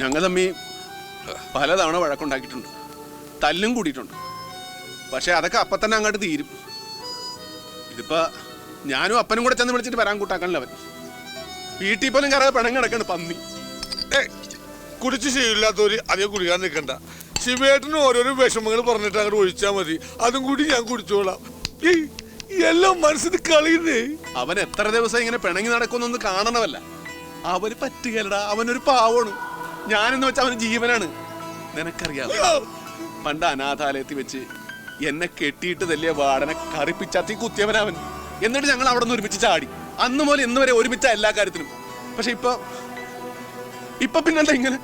ഞങ്ങൾ തമ്മി പലതവണ വഴക്കുണ്ടാക്കിയിട്ടുണ്ട്. തല്ലും കൂടിയിട്ടുണ്ട്. പക്ഷെ അതൊക്കെ അപ്പം തന്നെ അങ്ങോട്ട് തീരും. ഇതിപ്പോ ഞാനും അപ്പനും കൂടെ ചെന്ന് വിളിച്ചിട്ട് വരാൻ കൂട്ടാക്കാനല്ല അവൻ. വീട്ടിൽ പോലും കറ പിണങ്ങി കിടക്കണ്ട് പന്നി. കുടിച്ച് ശീലമില്ലാത്തവര് അധികം കുടിക്കാൻ നിൽക്കണ്ട. ശിവേട്ടന് ഓരോരോ വിഷമങ്ങൾ പറഞ്ഞിട്ട് അങ്ങോട്ട് ഒഴിച്ചാൽ മതി. അതും കൂടി ഞാൻ കുടിച്ചോളാം. എല്ലാം മനസ്സിന് കളിയുന്നേ. അവൻ എത്ര ദിവസം ഇങ്ങനെ പിണങ്ങി നടക്കുന്നൊന്ന് കാണണമല്ല. അവന് പറ്റുകയല്ലടാ. അവനൊരു പാവമാണ്. ഞാനെന്ന് വെച്ചാൽ അവന് ജീവനാണ്. നിനക്കറിയാം. പണ്ട് അനാഥാലയത്തിൽ വെച്ച് എന്നെ കെട്ടിയിട്ട് തല്ലിയ വാടനെ കറിപ്പിച്ചാത്തി കുത്തിയവനവൻ. എന്നിട്ട് ഞങ്ങൾ അവിടെ നിന്ന് ഒരുമിച്ച് ചാടി. അന്ന് മുതൽ ഇന്ന് വരെ ഒരുമിച്ച എല്ലാ കാര്യത്തിനും. പക്ഷെ ഇപ്പൊ ഇപ്പൊ പിന്നെന്താ ഇങ്ങനെ?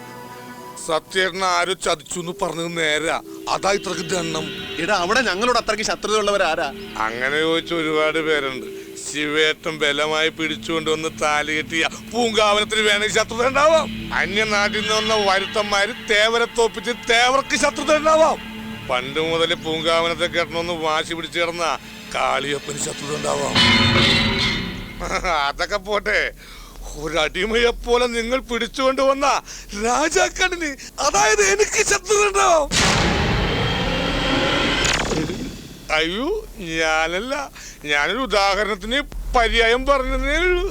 സത്യേട്ടൻ ആരോ ചതിച്ചു എന്ന് പറഞ്ഞത് നേരാ. അതാ ഇത്രക്ക് ദണ്ണം. എടാ അവിടെ ഞങ്ങളോട് അത്രയ്ക്ക് ശത്രുതയുള്ളവരാരാ? അങ്ങനെ ചോദിച്ച ഒരുപാട് പേരുണ്ട്. ശിവേട്ടൻ ബലമായി പിടിച്ചുകൊണ്ടുവന്ന് താലി കെട്ടിയ പൂങ്കാവനത്തിന് വേണമെങ്കിൽ ശത്രുത ഉണ്ടാവാം. അന്യനാട്ടിൽ നിന്ന് വന്ന വരുത്തന്മാര് തേവരെ തോപ്പിച്ച് തേവർക്ക് ശത്രുത ഉണ്ടാവാം. പണ്ട് മുതൽ പൂങ്കാവനത്തെ കെട്ടണമെന്ന് വാശി പിടിച്ചു കിടന്ന കാളിയപ്പന് ശത്രുത ഉണ്ടാവാം. അതൊക്കെ പോട്ടെ. ഒരടിമയെ പോലെ നിങ്ങൾ പിടിച്ചുകൊണ്ട് വന്ന രാജാക്കണിന് അതായത് എനിക്ക് ശത്രുത ഉണ്ടാവാം. അയ്യോ ഞാനല്ല. ഞാനൊരു ഉദാഹരണത്തിന് പര്യായം പറഞ്ഞതേ ഉള്ളൂ.